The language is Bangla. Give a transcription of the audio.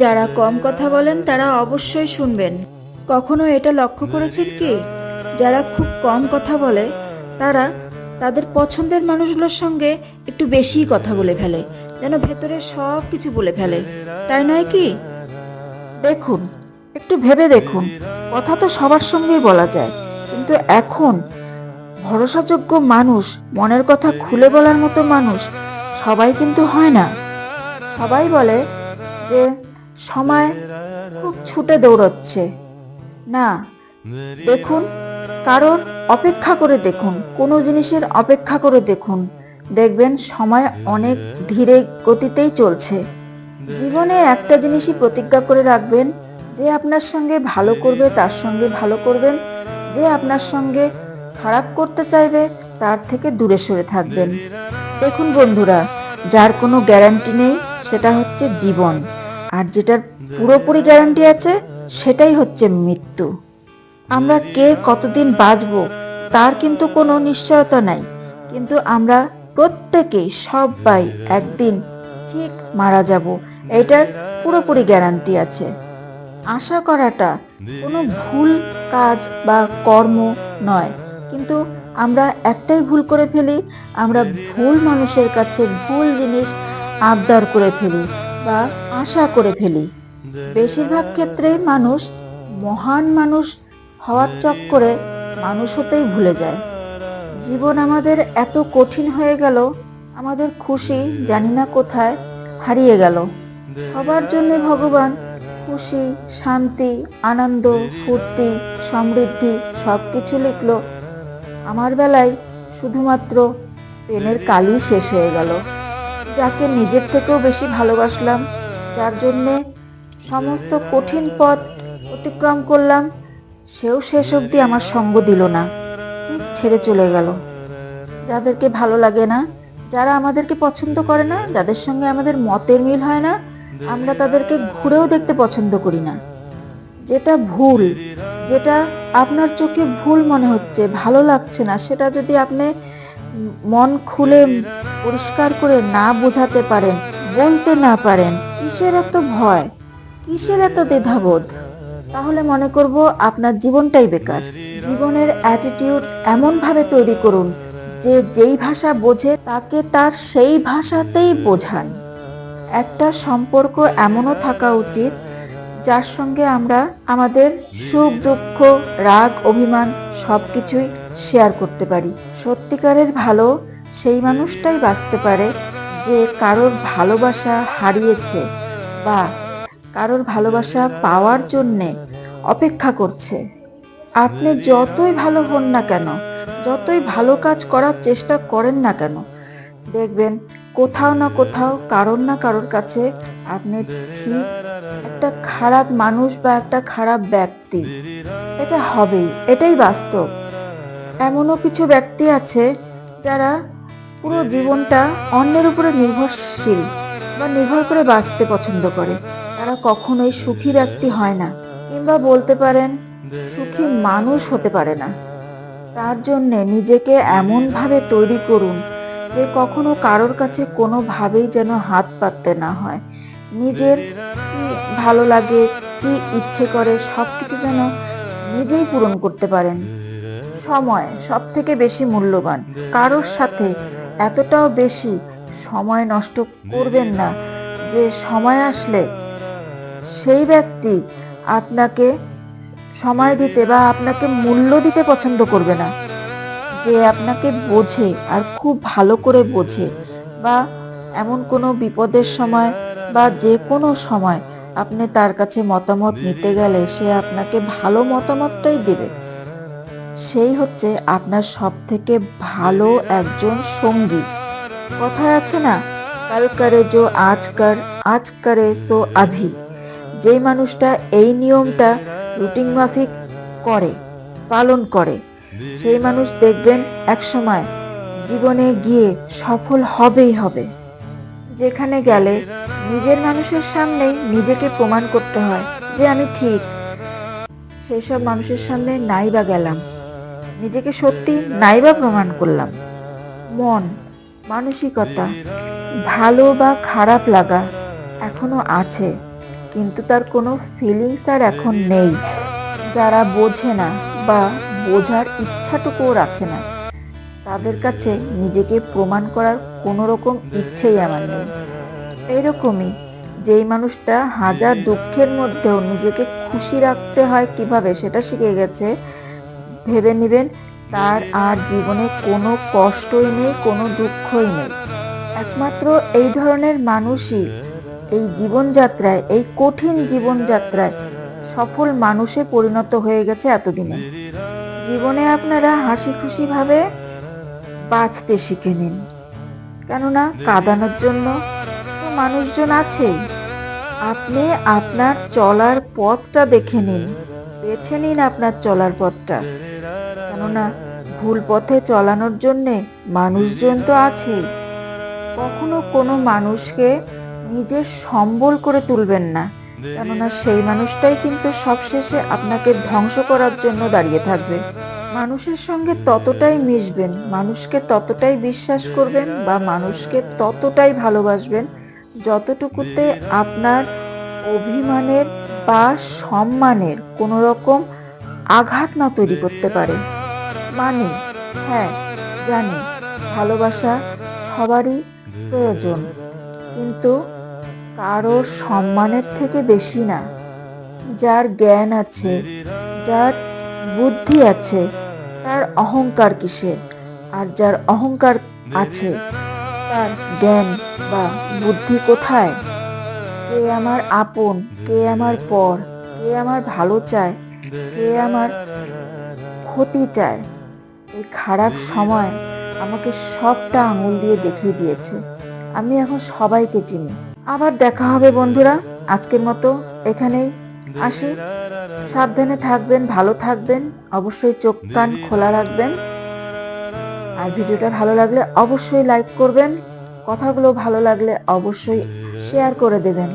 যারা কম কথা বলেন তারা অবশ্যই শুনবেন। কখনো এটা লক্ষ্য করেছেন কি? যারা খুব কম কথা বলে, তারা তাদের পছন্দের মানুষগুলোর সঙ্গে একটু বেশিই কথা বলে ফেলে, যেন ভেতরে সব কিছু বলে ফেলে। তাই নয় কি? দেখুন, একটু ভেবে দেখুন, কথা তো সবার সঙ্গেই বলা যায়, কিন্তু এখন ভরসাযোগ্য মানুষ, মনের কথা খুলে বলার মতো মানুষ সবাই কিন্তু হয় না। সবাই বলে যে সময় খুব ছুটে দৌড়চ্ছে। না, দেখুন, কারণ অপেক্ষা করে দেখুন, কোনো জিনিসের অপেক্ষা করে দেখুন। দেখবেন, সময় অনেক ধীরে গতিতেই চলছে। জীবনে একটা জিনিসই প্রতিজ্ঞা করে রাখবেন, যে আপনার সঙ্গে ভালো করবে, তার সঙ্গে ভালো করবেন। যে আপনার সঙ্গে খারাপ করতে চাইবে, তার থেকে দূরে সরে থাকবেন। দেখুন বন্ধুরা, যার কোনো গ্যারান্টি নেই, সেটা হচ্ছে জীবন। আর যেটার পুরোপুরি গ্যারান্টি আছে সেটাই হচ্ছে মৃত্যু আমরা কে কতদিন বাঁচবো তার কিন্তু কোনো নিশ্চয়তা নাই কিন্তু আমরা প্রত্যেকেই সবাই একদিন ঠিক মারা যাব এটার পুরোপুরি গ্যারান্টি আছে আশা করাটা কোনো ভুল কাজ বা কর্ম নয় কিন্তু আমরা একটাই ভুল করে ফেলি আমরা ভুল মানুষের কাছে ভুল জিনিস আবদার করে ফেলি বা আশা করে ফেলি। বেশিরভাগ ক্ষেত্রেই মানুষ মহান মানুষ হওয়ার চক্করে মানুষ হতেই ভুলে যায়। জীবন আমাদের এত কঠিন হয়ে গেল, আমাদের খুশি জানি না কোথায় হারিয়ে গেল। সবার জন্য ভগবান খুশি, শান্তি, আনন্দ, ফুর্তি, সমৃদ্ধি সব কিছু লিখল। আমার বেলায় শুধুমাত্র পেনের কালি শেষ হয়ে গেল। যাকে নিজের থেকেও বেশি ভালোবাসলাম, যার জন্যে সমস্ত কঠিন পথ অতিক্রম করলাম, সেও শেষ অবধি আমার সঙ্গ দিল না, ঠিক ছেড়ে চলে গেল। যাদেরকে ভালো লাগে না, যারা আমাদেরকে পছন্দ করে না, যাদের সঙ্গে আমাদের মতের মিল হয় না, আমরা তাদেরকে ঘুরেও দেখতে পছন্দ করি না। যেটা ভুল, যেটা আপনার চোখে ভুল মনে হচ্ছে, ভালো লাগছে না, সেটা যদি আপনি মন খুলে পরিষ্কার করে না বোঝাতে পারেন, বলতে না পারেন, কিসের এত ভয়? কিসের এত দ্বিধাবোধ? তাহলে মনে করব আপনার জীবনটাই বেকার। জীবনের অ্যাটিটিউড এমন ভাবে তৈরি করুন, যে যেই ভাষা বোঝে তাকে তার সেই ভাষাতেই বোঝান। একটা সম্পর্ক এমনও থাকা উচিত, যার সঙ্গে আমরা আমাদের সুখ, দুঃখ, রাগ, অভিমান সব কিছুই শেয়ার করতে পারি। সত্যিকারের ভালো, সেই মানুষটাই বাঁচতে পারে যে কারোর ভালোবাসা হারিয়েছে বা কারোর ভালোবাসা পাওয়ার জন্যে অপেক্ষা করছে। আপনি যতই ভালো হন না কেন, যতই ভালো কাজ করার চেষ্টা করেন না কেন, দেখবেন কোথাও না কোথাও কারোর না কারোর কাছে আপনি ঠিক একটা খারাপ মানুষ বা একটা খারাপ ব্যক্তি। এটা হবেই, এটাই বাস্তব। এমনও কিছু ব্যক্তি আছে যারা পুরো জীবনটা অন্যের উপরে নির্ভরশীল বা নির্ভর করে বাঁচতে পছন্দ করে। তারা কখনোই সুখী ব্যক্তি হয় না কিংবা বলতে পারেন সুখী মানুষ হতে পারে না। তার জন্যে নিজেকে এমনভাবে তৈরি করুন যে কখনো কারোর কাছে কোনোভাবেই যেন হাত পাততে না হয়। নিজের কি ভালো লাগে, কি ইচ্ছে করে সব কিছু যেন নিজেই পূরণ করতে পারেন। সময় সব থেকে বেশি মূল্যবান। কারোর সাথে এতটাও বেশি সময় নষ্ট করবেন না। যে সময় আসলে সেই ব্যক্তি আপনাকে সময় দিতে বা আপনাকে মূল্য দিতে পছন্দ করবে না। যে আপনাকে বোঝে আর খুব ভালো করে বোঝে বা এমন কোনো বিপদের সময় বা যে কোনো সময় আপনি তার কাছে মতামত নিতে গেলে সে আপনাকে ভালো মতামতটাই দেবে। সেই হচ্ছে আপনার সব থেকে ভালো একজন সঙ্গী। কথায় আছে না, কাল করে যো আজ কর, আজ করে সো আভি। যেই মানুষটা এই নিয়মটা রুটিন মাফিক করে, পালন করে, সেই মানুষ দেখবেন এক সময় জীবনে গিয়ে সফল হবেই হবে। যেখানে গেলে নিজের মানুষের সামনেই নিজেকে প্রমাণ করতে হয় যে আমি ঠিক। সেই সব মানুষের সামনে নাই বা গেলাম। নিজেকে সত্যি নাই বা প্রমাণ করলাম। মন, মানসিকতা, ভালো বা খারাপ লাগা এখনও আছে, কিন্তু তার কোনো ফিলিংস আর এখন নেই। যারা বোঝে না বা বোঝার ইচ্ছাটুকুও রাখে না, তাদের কাছে নিজেকে প্রমাণ করার কোনো রকম ইচ্ছেই আমার নেই। এইরকমই যেই মানুষটা হাজার দুঃখের মধ্যেও নিজেকে খুশি রাখতে হয় কীভাবে সেটা শিখে গেছে ভেবে নেবেন, তার আর জীবনে কোনো কষ্টই নেই, কোনো দুঃখই নেই। একমাত্র এই ধরনের মানুষই এই জীবনযাত্রায়, এই কঠিন জীবনযাত্রায় সফল মানুষে পরিণত হয়ে গেছে এতদিনে। জীবনে আপনারা হাসি খুশিভাবে বাঁচতে শিখে নিন। কেননা কাঁদানোর জন্য তো মানুষজন আছেই। আপনি আপনার চলার পথটা দেখে নিন, বেছে নিন আপনার চলার পথটা। কেননা ভুল পথে চলানোর জন্যে মানুষজন তো আছেই। কখনো কোনো মানুষকে নিজের সম্বল করে তুলবেন না, কেননা সেই মানুষটাই কিন্তু সবশেষে আপনাকে ধ্বংস করার জন্য দাঁড়িয়ে থাকবে। মানুষের সঙ্গে ততটাই মিশবেন, মানুষকে ততটাই বিশ্বাস করবেন বা মানুষকে ততটাই ভালোবাসবেন যতটুকুতে আপনার অভিমানের বা সম্মানের কোনো রকম আঘাত না তৈরি করতে পারে। মানে হ্যাঁ জানি, ভালোবাসা সবারই প্রয়োজন, কিন্তু কারও সম্মানের থেকে বেশি না। যার জ্ঞান আছে, যার বুদ্ধি আছে, তার অহংকার কিসের আর যার অহংকার আছে, তার জ্ঞান বা বুদ্ধি কোথায়? কে আমার আপন, কে আমার পর, কে আমার ভালো চায়, কে আমার ক্ষতি চায়? এই খারাপ সময় আমাকে সবটা আঙুল দিয়ে দেখিয়ে দিয়েছে। আমি এখন সবাইকে চিনি। আবার দেখা হবে, বন্ধুরা। আজকের মতো এখানেই আসি। সাবধানে থাকবেন, ভালো থাকবেন, অবশ্যই চোখ কান খোলা রাখবেন। আর ভিডিওটা ভালো লাগলে অবশ্যই লাইক করবেন। কথাগুলো ভালো লাগলে অবশ্যই শেয়ার করে দেবেন।